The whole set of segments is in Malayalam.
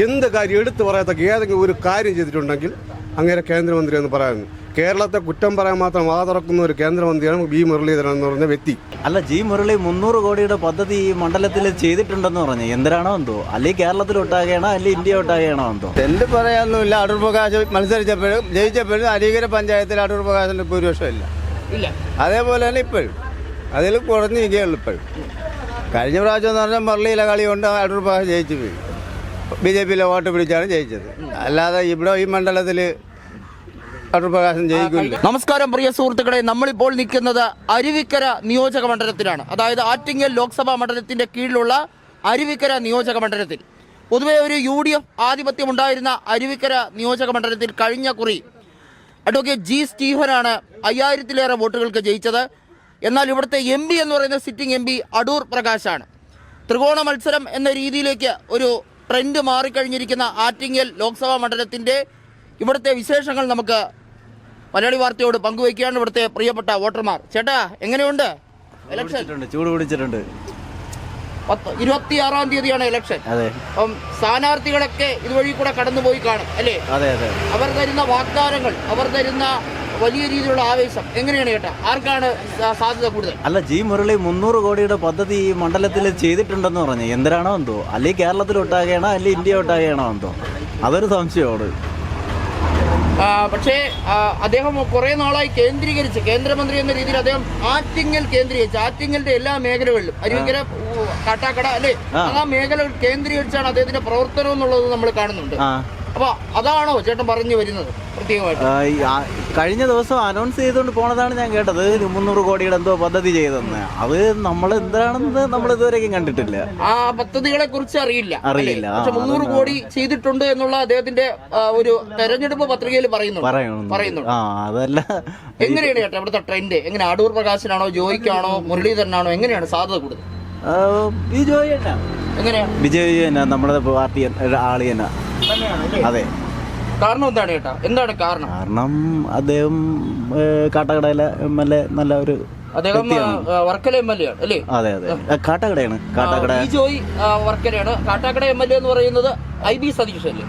എന്ത് കാര്യം എടുത്തു പറയത്തക്ക? ഏതെങ്കിലും ഒരു കാര്യം ചെയ്തിട്ടുണ്ടെങ്കിൽ അങ്ങനെ കേന്ദ്രമന്ത്രി എന്ന് പറയുന്നു കേരളത്തെ കുറ്റം പറയാൻ മാത്രം വാതറക്കുന്ന ഒരു കേന്ദ്രമന്ത്രിയാണ് ബി മുരളീധരൻ എന്ന് പറഞ്ഞ വ്യക്തി. അല്ല ജി മുരളി മുന്നൂറ് കോടിയുടെ പദ്ധതി ഈ മണ്ഡലത്തിൽ ചെയ്തിട്ടുണ്ടെന്ന് പറഞ്ഞു. എന്തിനാണോ എന്തോ? അല്ലെങ്കിൽ കേരളത്തിൽ ഒട്ടാകെയാണോ? അല്ലെങ്കിൽ ഇന്ത്യ ഒട്ടാകെയാണോ എന്തോ? എന്ത് പറയാനൊന്നുമില്ല. അടൂർ പ്രകാശ് മത്സരിച്ചപ്പോഴും ജയിച്ചപ്പോഴും അരീകര പഞ്ചായത്തിൽ അടൂർ പ്രകാശിന്റെ ഭൂരിപക്ഷം ഇല്ല. ഇല്ല അതേപോലെ തന്നെ ഇപ്പോഴും. അതിൽ കുറഞ്ഞു നിൽക്കുകയുള്ളൂ ഇപ്പോഴും. കഴിഞ്ഞ പ്രാവശ്യം എന്ന് പറഞ്ഞാൽ മുരളിയിലെ കളി കൊണ്ട് അടൂർ പ്രകാശ് ജയിച്ചു പോയി. ബി ജെ പിയിലെ വോട്ട് പിടിച്ചാണ് ജയിച്ചത്. അല്ലാതെ ഇവിടെ ഈ മണ്ഡലത്തിൽ പ്രകാശം നമസ്കാരം പ്രിയ സുഹൃത്തുക്കളെ. നമ്മളിപ്പോൾ നിൽക്കുന്നത് അരുവിക്കര നിയോജക മണ്ഡലത്തിലാണ്. അതായത് ആറ്റിങ്ങൽ ലോക്സഭാ മണ്ഡലത്തിന്റെ കീഴിലുള്ള അരുവിക്കര നിയോജക മണ്ഡലത്തിൽ. പൊതുവെ ഒരു യു ഡി എഫ് ആധിപത്യം ഉണ്ടായിരുന്ന അരുവിക്കര നിയോജക മണ്ഡലത്തിൽ കഴിഞ്ഞ കുറി അഡ്വക്കേറ്റ് ജി സ്റ്റീഫനാണ് അയ്യായിരത്തിലേറെ വോട്ടുകൾക്ക് ജയിച്ചത്. എന്നാൽ ഇവിടുത്തെ എം എന്ന് പറയുന്ന സിറ്റിംഗ് എം അടൂർ പ്രകാശാണ്. ത്രികോണ മത്സരം എന്ന രീതിയിലേക്ക് ഒരു ട്രെൻഡ് മാറിക്കഴിഞ്ഞിരിക്കുന്ന ആറ്റിങ്ങൽ ലോക്സഭാ മണ്ഡലത്തിന്റെ ഇവിടുത്തെ വിശേഷങ്ങൾ നമുക്ക് മലയാളി വാർത്തയോട് പങ്കുവയ്ക്കുകയാണ് ഇവിടുത്തെ പ്രിയപ്പെട്ട വോട്ടർമാർ. ചേട്ടാ എങ്ങനെയുണ്ട്? ഇലക്ഷൻ ചൂട് പിടിച്ചിട്ടുണ്ട് പത്ത് ഇരുപത്തിയാറാം തീയതിയാണ് ഇലക്ഷൻ അപ്പം സ്ഥാനാർത്ഥികളൊക്കെ ഇതുവഴി കൂടെ കടന്നുപോയി കാണും അല്ലേ? അവർ തരുന്ന വാഗ്ദാനങ്ങൾ അവർ തരുന്ന വലിയ രീതിയിലുള്ള ആവേശം എങ്ങനെയാണ് ചേട്ടാ ആർക്കാണ് സാധ്യത കൂടുതൽ? അല്ല ജി മുരളി മുന്നൂറ് കോടിയുടെ പദ്ധതി ഈ മണ്ഡലത്തിൽ ചെയ്തിട്ടുണ്ടെന്ന് പറഞ്ഞു. എന്തിനാണോ എന്തോ? അല്ലെങ്കിൽ കേരളത്തിൽ ഒട്ടാകെയാണോ അല്ലെങ്കിൽ ഇന്ത്യ ഒട്ടാകെയാണോ എന്തോ? അതൊരു സംശയമാണ്. പക്ഷേ അദ്ദേഹം കുറെ നാളായി കേന്ദ്രീകരിച്ച് കേന്ദ്രമന്ത്രി എന്ന രീതിയിൽ അദ്ദേഹം ആറ്റിങ്ങൽ കേന്ദ്രീകരിച്ച് ആറ്റിങ്ങലിന്റെ എല്ലാ മേഖലകളിലും അരുവിങ്കര കാട്ടാക്കട അല്ലേ? ആ. മേഖലകൾ കേന്ദ്രീകരിച്ചാണ് അദ്ദേഹത്തിന്റെ പ്രവർത്തനം എന്നുള്ളത് നമ്മൾ കാണുന്നുണ്ട്. അപ്പൊ അതാണോ ചേട്ടൻ പറഞ്ഞു വരുന്നത് പ്രത്യേകമായിട്ട്? കഴിഞ്ഞ ദിവസം അനൗൺസ് ചെയ്തുകൊണ്ട് പോണതാണ് ഞാൻ കേട്ടത്. മുന്നൂറ് കോടിയുടെ എന്തോ പദ്ധതി ചെയ്തെന്ന്. അത് നമ്മൾ എന്താണെന്ന് നമ്മൾ ഇതുവരെയും കണ്ടിട്ടില്ല. ആ പദ്ധതികളെ കുറിച്ച് അറിയില്ല. അറിയില്ല. പക്ഷെ മുന്നൂറ് കോടി ചെയ്തിട്ടുണ്ട് എന്നുള്ള അദ്ദേഹത്തിന്റെ ഒരു തെരഞ്ഞെടുപ്പ് പത്രികയിൽ പറയുന്നു പറയുന്നു ആ അതല്ല. എങ്ങനെയാണ് ചേട്ടാ ഇവിടുത്തെ ട്രെൻഡ് എങ്ങനെ അടൂർ പ്രകാശനാണോ ജോയിക്കാണോ മുരളീധരനാണോ എങ്ങനെയാണ് സാധ്യത കൂടുതൽ? ബിജോയ് എങ്ങനെയാ? ബിജോയ് നമ്മുടെ പാർട്ടി ആളിയെന്നാ. തന്നെ അതെ. കാരണം എന്താണ് ചേട്ടാ എന്താണ് കാരണം? കാരണം അദ്ദേഹം കാട്ടാക്കടയിലെ എം എൽ എ നല്ല ഒരു അദ്ദേഹം വർക്കല എം എൽ എ ആണ് അല്ലേ? അതെ അതെ. കാട്ടാക്കടയാണ് കാട്ടാക്കട വർക്കലയാണ്. കാട്ടാക്കട എം എൽ എ എന്ന് പറയുന്നത് ഐ ബി സതീഷ് അല്ലേ?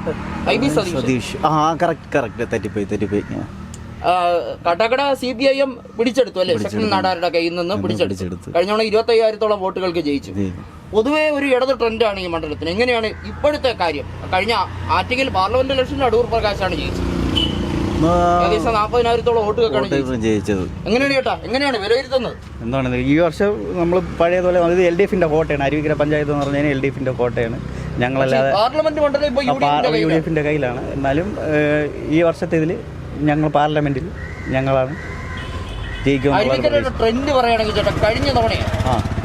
I B Satheesh. സതീഷ്. ആ കറക്റ്റ് കറക്റ്റ് തെറ്റിപ്പോയി തെറ്റിപ്പോയി. ആ, Kattakada C P I M പിടിച്ചെടുത്തു അല്ലേ? ശക്തി നാടാരുടെ കയ്യിൽ നിന്ന് പിടിച്ചെടുത്തു. പിടിച്ചെടുത്തു. കഴിഞ്ഞ തവണ ഇരുപത്തി അയ്യായിരത്തോളം വോട്ടുകൾക്ക് ജയിച്ചു. പൊതുവേ ഒരു ഇടത് ട്രെൻഡാണ് ഈ മണ്ഡലത്തിന്. എങ്ങനെയാണ് ഇപ്പോഴത്തെ കാര്യം? കഴിഞ്ഞ ആറ്റിങ്ങൽ പാർലമെന്റ് ഇലക്ഷനിൽ അടൂർ പ്രകാശാണ് ജയിച്ചത്. ഏകദേശം നാൽപ്പതിനായിരത്തോളം വോട്ടുകൾക്കാണ് ജയിച്ചത്. ജയിച്ചത്. എങ്ങനെയാണ് ചേട്ടാ? എങ്ങനെയാണ് വിലയിരുത്തുന്നത്? എന്താണ് ഈ വർഷം നമ്മൾ പഴയതുപോലെ ഇത് എൽ ഡി എഫിന്റെ കോട്ടയാണ്. അരുവിക്കര പഞ്ചായത്ത് എന്ന് പറഞ്ഞാൽ എൽ ഡി എഫിന്റെ കോട്ടയാണ്. ഞങ്ങളല്ലാതെ പാർലമെന്റ് മണ്ഡലം യു ഡി എഫിന്റെ കയ്യിലാണ്. എന്നാലും ഈ വർഷത്തെ ഇതിൽ ഞങ്ങൾ പാർലമെന്റിൽ ഞങ്ങളാണ്. ട്രെൻഡ് പറയുകയാണെങ്കിൽ ചേട്ടാ കഴിഞ്ഞ തവണയാണ്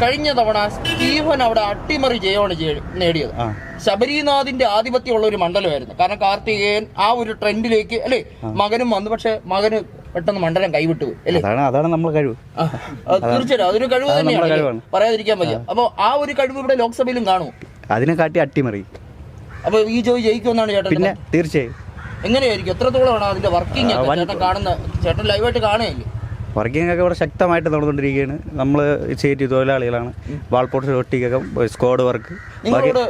കഴിഞ്ഞ തവണ സ്റ്റീഫൻ അവിടെ അട്ടിമറി ജയമാണ് നേടിയത്. ശബരിനാഥിന്റെ ആധിപത്യമുള്ള ഒരു മണ്ഡലമായിരുന്നു. കാരണം കാർത്തികേയൻ ആ ഒരു ട്രെൻഡിലേക്ക് അല്ലേ മകനും വന്നു. പക്ഷെ മകന് പെട്ടെന്ന് മണ്ഡലം കൈവിട്ടു അല്ലേ? അതാണ് നമ്മളെ കഴിവ്. തീർച്ചയായിട്ടും അതൊരു കഴിവ് തന്നെയാണ് പറയാതിരിക്കാൻ പറ്റും അപ്പൊ ആ ഒരു കഴിവ് ഇവിടെ ലോക്സഭയിലും കാണുമോ അതിനെ കാട്ടി അട്ടിമറി. അപ്പൊ ഈ ജോയി ജയിക്കുമെന്നാണ് ചേട്ടൻ പിന്നെ തീർച്ചയായും. എങ്ങനെയായിരിക്കും? എത്രത്തോളമാണ് അതിന്റെ വർക്കിംഗ് ചേട്ടൻ കാണുന്ന ചേട്ടൻ ലൈവായിട്ട് കാണുകയില്ലേ? വർക്കിംഗ് ഒക്കെ ഇവിടെ ശക്തമായിട്ട് നടന്നുകൊണ്ടിരിക്കുകയാണ്. നമ്മൾ ചേറ്റി തൊഴിലാളികളാണ്. വാൾപോട്ട് ഒട്ടിക്കകം സ്ക്വാഡ് വർക്ക്. ഞങ്ങളോട്ട്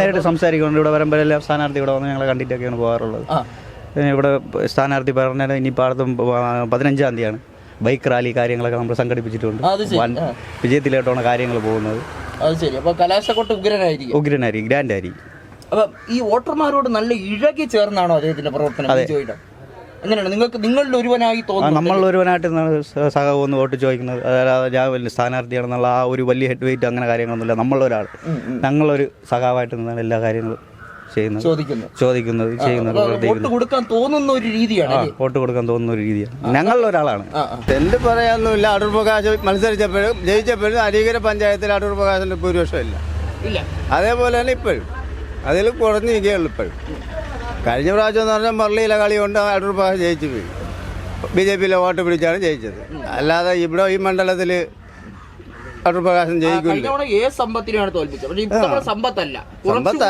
നേരിട്ട് സംസാരിക്കുന്നുണ്ട്. ഇവിടെ വരുമ്പോഴെല്ലാം സ്ഥാനാർത്ഥി ഇവിടെ വന്ന് ഞങ്ങളെ കണ്ടിട്ടൊക്കെയാണ് പോകാറുള്ളത്. ഇവിടെ സ്ഥാനാർത്ഥി പറഞ്ഞാൽ ഇനിയിപ്പോൾ പാടത്തും പതിനഞ്ചാം തീയതിയാണ്. ബൈക്ക് റാലി കാര്യങ്ങളൊക്കെ നമ്മൾ സംഘടിപ്പിച്ചിട്ടുണ്ട്. വിജയത്തിലോട്ടാണ് കാര്യങ്ങൾ പോകുന്നത്. അത് ശരി. അപ്പോൾ കലാശക്കൊട്ട് ഉഗ്രനായിരിക്കും. ഉഗ്രനായിരിക്കും. ഗ്രാൻഡ് ആയിരിക്കും അപ്പൊ ഈ വോട്ടർമാരോട് നല്ല ഇഴകി ചേർന്നാണോ അദ്ദേഹത്തിന്റെ പ്രവർത്തനം? അതെ. എങ്ങനെയാണ്? നിങ്ങൾക്ക് നിങ്ങളുടെ ഒരുവനായി തോന്നുന്നു നമ്മൾ ഒരുവനായിട്ട് സഹകം ഒന്ന് വോട്ട് ചോദിക്കുന്നത് അതായത് ഞാൻ വലിയ സ്ഥാനാർത്ഥിയാണെന്നുള്ള ആ ഒരു വലിയ ഹെഡ് വെയിറ്റ് അങ്ങനെ കാര്യങ്ങളൊന്നുമില്ല. നമ്മളൊരാൾ ഞങ്ങളൊരു സഖാവായിട്ട് നിന്നാണ് എല്ലാ കാര്യങ്ങളും ചെയ്യുന്നത്. ചോദിക്കുന്നു ചോദിക്കുന്നത് ചെയ്യുന്നത് വോട്ട് കൊടുക്കാൻ തോന്നുന്ന ഒരു രീതിയാണ്? വോട്ട് കൊടുക്കാൻ തോന്നുന്ന ഒരു രീതിയാണ്. ഞങ്ങളിലൊരാളാണ് ഒരാളാണ്. തെറ്റ് പറയാനൊന്നുമില്ല. അടൂർ പ്രകാശ് മത്സരിച്ചപ്പോഴും ജയിച്ചപ്പോഴും അരീകര പഞ്ചായത്തിൽ അടൂർ പ്രകാശിന്റെ ഭൂരിപക്ഷം ഇല്ല. ഇല്ല അതേപോലെ തന്നെ ഇപ്പോഴും. അതിൽ കുറഞ്ഞു നിൽക്കുകയുള്ളൂ ഇപ്പോഴും. കഴിഞ്ഞ പ്രാവശ്യം എന്ന് പറഞ്ഞാൽ മുരളിയിലെ കളി കൊണ്ട് അടൂർ പ്രകാശ് ജയിച്ചു പോയി. ബി ജെ പിയിലെ വോട്ട് പിടിച്ചാണ് ജയിച്ചത്. അല്ലാതെ ഇവിടെ ഈ മണ്ഡലത്തിൽ അടൂർ പ്രകാശം സമ്പത്തല്ലെങ്കിൽ ജയിക്കില്ല സമ്പത്തിനെയാണ് തോൽപ്പിച്ചത്. പക്ഷെ ഇത്തവണ സമ്പത്തല്ല. സമ്പത്ത്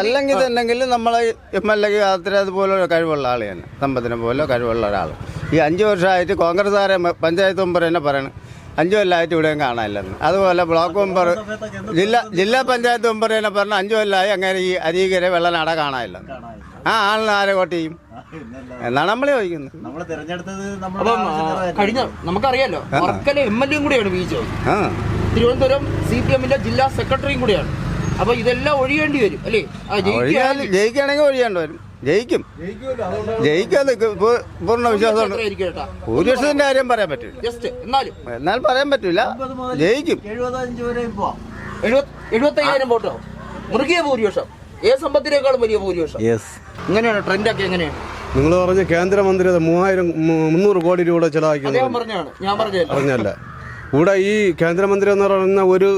തന്നെങ്കിൽ നമ്മളെ എം എൽ എക്ക് അത്ര അതുപോലെ കഴിവുള്ള ആൾ തന്നെ. സമ്പത്തിനെ പോലെ കഴിവുള്ള ഒരാൾ ഈ അഞ്ച് വർഷമായിട്ട് കോൺഗ്രസ്സുകാരെ പഞ്ചായത്ത് മെമ്പർ തന്നെ പറയണം. അഞ്ചു കൊല്ലമായിട്ട് ഇവിടെയും കാണാനില്ലെന്ന്. അതുപോലെ ബ്ലോക്ക് മെമ്പർ ജില്ലാ ജില്ലാ പഞ്ചായത്ത് മെമ്പർ തന്നെ പറഞ്ഞ അഞ്ചു കൊല്ലമായി അങ്ങനെ ഈ അരീകരെ വെള്ളനാട കാണാനില്ലെന്ന്. ആ ആളിന് ആരെ വോട്ട് ചെയ്യും? എന്നാണ് നമ്മളെ ചോദിക്കുന്നത്. നമ്മൾ തിരഞ്ഞെടുത്തത് അപ്പം കഴിഞ്ഞ നമുക്കറിയാലോ വർക്കല എം എൽ എയും കൂടിയാണ് ബി ജെ ആ. തിരുവനന്തപുരം സി പി എമ്മിന്റെ ജില്ലാ സെക്രട്ടറിയും കൂടിയാണ്. അപ്പൊ ഇതെല്ലാം ഒഴിയേണ്ടി വരും അല്ലേ? ജയിക്കുകയാണെങ്കിൽ ഒഴിയേണ്ടി വരും. ജയിക്കും. ജയിക്കാതെ പൂർണ വിശ്വാസമുണ്ട് ഭൂരിപക്ഷത്തിന്റെ കാര്യം പറയാൻ പറ്റില്ല. ജസ്റ്റ് എന്നാലും. എന്നാൽ പറയാൻ പറ്റില്ല. ജയിക്കും. എഴുപത്തയ്യായിരം വോട്ടോ? മൃഗീയ ഭൂരിപക്ഷം. ഏത് സമ്പത്തിനേക്കാളും വലിയ ഭൂരിപക്ഷം. യെസ് ഇങ്ങനെയാണ് ട്രെൻഡൊക്കെ എങ്ങനെയാണ്? നിങ്ങൾ പറഞ്ഞ കേന്ദ്രമന്ത്രി മൂവായിരം മുന്നൂറ് കോടി രൂപ ചെലവാക്കി പറഞ്ഞല്ല ഇവിടെ ഈ കേന്ദ്രമന്ത്രി എന്ന് പറയുന്ന ഒരു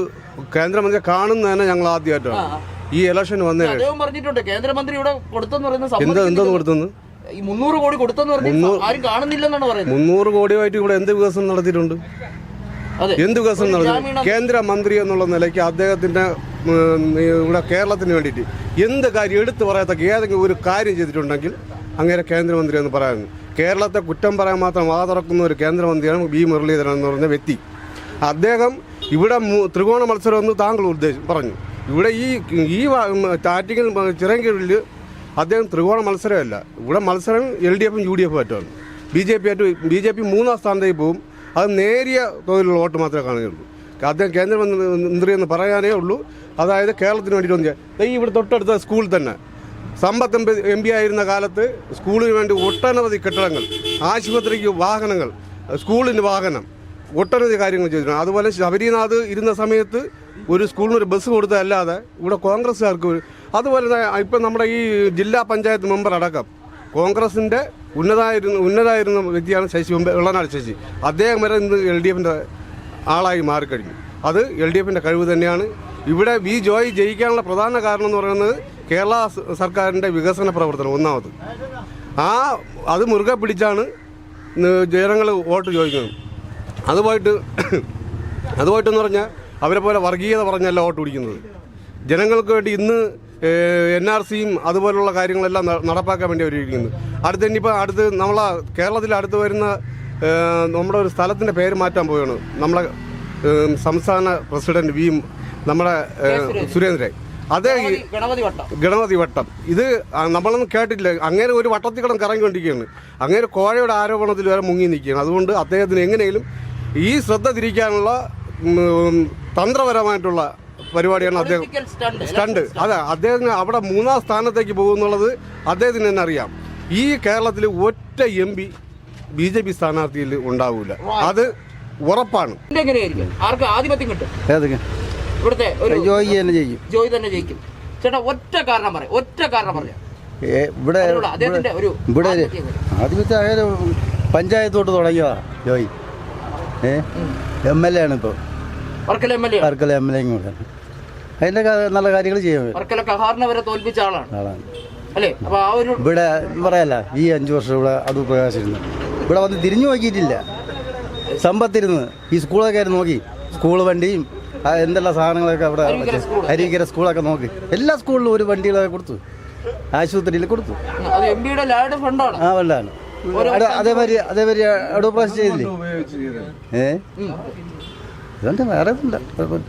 കേന്ദ്രമന്ത്രി കാണുന്നതന്നെ ഞങ്ങൾ ആദ്യമായിട്ടാണ്. ഈ ഇലക്ഷൻ വന്നതിന് അദ്ദേഹം പറഞ്ഞിട്ടുണ്ട്. കേന്ദ്രമന്ത്രി ഇവിടെ കൊടുത്തെന്ന് പറയുന്ന എന്താ സമ്മതിക്കുന്നില്ല. എന്തോന്ന് കൊടുത്തെന്ന്? ഈ മുന്നൂറ് കോടി കൊടുത്തെന്ന് പറഞ്ഞ ആരും കാണുന്നില്ലെന്നാണ് പറയുന്നത്. മുന്നൂറ് കോടിയായിട്ട് ഇവിടെ എന്ത് വികസനം നടത്തിയിട്ടുണ്ട്? എന്ത് വികസനം നടത്തി? കേന്ദ്രമന്ത്രി എന്നുള്ള നിലയ്ക്ക് അദ്ദേഹത്തിന്റെ ഇവിടെ കേരളത്തിന് വേണ്ടിയിട്ട് എന്ത് കാര്യം എടുത്തു പറയത്തക്ക ഏതെങ്കിലും ഒരു കാര്യം ചെയ്തിട്ടുണ്ടെങ്കിൽ അങ്ങനെ കേന്ദ്രമന്ത്രി എന്ന് പറയാൻ. കേരളത്തെ കുറ്റം പറയാൻ മാത്രം വാ തുറക്കുന്ന ഒരു കേന്ദ്രമന്ത്രിയാണ് ബി മുരളീധരൻ എന്ന് പറഞ്ഞ വ്യക്തി. അദ്ദേഹം ഇവിടെ ത്രികോണ മത്സരം എന്ന് താങ്കൾ ഉദ്ദേശിച്ചു പറഞ്ഞു. ഇവിടെ ഈ ഈ ടാറ്റിക്കൽ ചിറങ്കീഴിൽ അദ്ദേഹം ത്രികോണ മത്സരമല്ല. ഇവിടെ മത്സരം എൽ ഡി എഫും യു ഡി എഫും ആയിട്ടാണ്. ബി ജെ പി ആയിട്ട് ബി ജെ പി മൂന്നാം സ്ഥാനത്തേക്ക് പോകും. അത് നേരിയ തോതിലുള്ള വോട്ട് മാത്രമേ കാണുകയുള്ളൂ. അദ്ദേഹം കേന്ദ്രമന്ത്രി എന്ന് പറയാനേ ഉള്ളൂ. അതായത് കേരളത്തിന് വേണ്ടിയിട്ട് ഒന്നും ഈ ഇവിടെ തൊട്ടടുത്ത സ്കൂൾ തന്നെ. സമ്പത്ത് എം എം പി ആയിരുന്ന കാലത്ത് സ്കൂളിന് വേണ്ടി ഒട്ടനവധി കെട്ടിടങ്ങൾ ആശുപത്രിക്ക് വാഹനങ്ങൾ സ്കൂളിന് വാഹനം ഒട്ടനവധി കാര്യങ്ങൾ ചെയ്തിട്ടുണ്ട്. അതുപോലെ ശബരിനാഥ് ഇരുന്ന സമയത്ത് ഒരു സ്കൂളിന് ഒരു ബസ് കൊടുത്തതല്ലാതെ ഇവിടെ കോൺഗ്രസ്സുകാർക്ക് അതുപോലെ തന്നെ ഇപ്പം നമ്മുടെ ഈ ജില്ലാ പഞ്ചായത്ത് മെമ്പർ അടക്കം കോൺഗ്രസിന്റെ ഉന്നതായിരുന്ന ഉന്നതായിരുന്ന വ്യക്തിയാണ് ശശി വെള്ളനാട് ശശി. അദ്ദേഹം വരെ ഇന്ന് എൽ ഡി എഫിന്റെ ആളായി മാറിക്കഴിഞ്ഞു. അത് എൽ ഡി എഫിന്റെ കഴിവ് തന്നെയാണ്. ഇവിടെ വി ജോയ് ജയിക്കാനുള്ള പ്രധാന കാരണം എന്ന് പറയുന്നത് കേരള സർക്കാരിന്റെ വികസന പ്രവർത്തനം ഒന്നാമത്. ആ അത് മുറുകെ പിടിച്ചാണ് ജനങ്ങൾ വോട്ട് ചോദിക്കുന്നത്. അതുമായിട്ട് അതുമായിട്ടെന്ന് പറഞ്ഞാൽ അവരെ പോലെ വർഗീയത പറഞ്ഞല്ല വോട്ട് പിടിക്കുന്നത്. ജനങ്ങൾക്ക് വേണ്ടി ഇന്ന് എൻ ആർ സിയും അതുപോലുള്ള കാര്യങ്ങളെല്ലാം നടപ്പാക്കാൻ വേണ്ടി അവരിരിക്കുന്നത്. അടുത്ത് ഇനിയിപ്പോൾ അടുത്ത് നമ്മളെ കേരളത്തിൽ അടുത്ത് വരുന്ന നമ്മുടെ ഒരു സ്ഥലത്തിന്റെ പേര് മാറ്റാൻ പോവുകയാണ്. നമ്മളെ സംസ്ഥാന പ്രസിഡന്റ് വി നമ്മുടെ സുരേന്ദ്രൻ. അതേ ഗണപതി- വട്ടം. ഇത് നമ്മളൊന്നും കേട്ടിട്ടില്ല. അങ്ങനെ ഒരു വട്ടത്തിൽ കിടന്ന് കറങ്ങിക്കൊണ്ടിരിക്കുകയാണ്. അങ്ങനെ കോഴയുടെ ആരോപണത്തിൽ വരെ മുങ്ങി നിൽക്കുകയാണ്. അതുകൊണ്ട് അദ്ദേഹത്തിന് എങ്ങനെയും ഈ ശ്രദ്ധ തിരിക്കാനുള്ള തന്ത്രപരമായിട്ടുള്ള പരിപാടിയാണ് അദ്ദേഹം സ്റ്റണ്ട് അതെ അദ്ദേഹത്തിന് അവിടെ മൂന്നാം സ്ഥാനത്തേക്ക് പോകുന്നുള്ളത് അദ്ദേഹത്തിന് തന്നെ അറിയാം. ഈ കേരളത്തിൽ ഒറ്റ M P B J P സ്ഥാനാർത്ഥിയിൽ ഉണ്ടാവില്ല അത് ഉറപ്പാണ്. ആർക്ക് ആധിപത്യം കിട്ടും? ഇവിടുത്തെ ഒരു ജോയി തന്നെ ജയിക്കും. ജോയി തന്നെ ജയിക്കും. ചേട്ടാ ഒറ്റ കാരണം പറയാം ഒറ്റ കാരണം പറയാം. ഇവിടെ ഇവിടെ. ആദ്യത്തെ ആയത് പഞ്ചായത്ത് തൊട്ട് തുടങ്ങിയതാ ജോയി. ഏ എം എൽ എ ആണ് ഇപ്പോൾ Varkala M L A Varkala M L A കൂടെ. അതിന്റെ നല്ല കാര്യങ്ങൾ ചെയ്യാൻ വർക്കല കഹാറിനെ വരെ തോൽപ്പിച്ച ആളാണ്. ആളാണ്. അല്ലേ? അപ്പോൾ ആ ഒരു ഇവിടെ പറയല്ല ഈ അഞ്ച് വർഷം ഇവിടെ അത് പ്രകാശിരുന്നു ഇവിടെ വന്ന് തിരിഞ്ഞു നോക്കിയിട്ടില്ല. സമ്പത്തിരുന്ന്. ഈ സ്കൂളൊക്കെ നോക്കി. സ്കൂൾ വണ്ടിയും എന്തെല്ലാം സാധനങ്ങളൊക്കെ അവിടെ അരിക്കര സ്കൂളൊക്കെ നോക്കി. എല്ലാ സ്കൂളിലും ഒരു വണ്ടികളൊക്കെ കൊടുത്തു. ആശുപത്രിയിൽ കൊടുത്തു. അത് എം പിയുടെ ലാഡ് ഫണ്ടാണ്. ആ വെള്ളമാണ് അതേമാതിരി അതേമാതിരി അടുത്ത പ്രാവശ്യം ചെയ്തില്ലേ? ഏ. ഇതുണ്ട് വേറെ ഒന്നുമില്ല കുഴപ്പമില്ല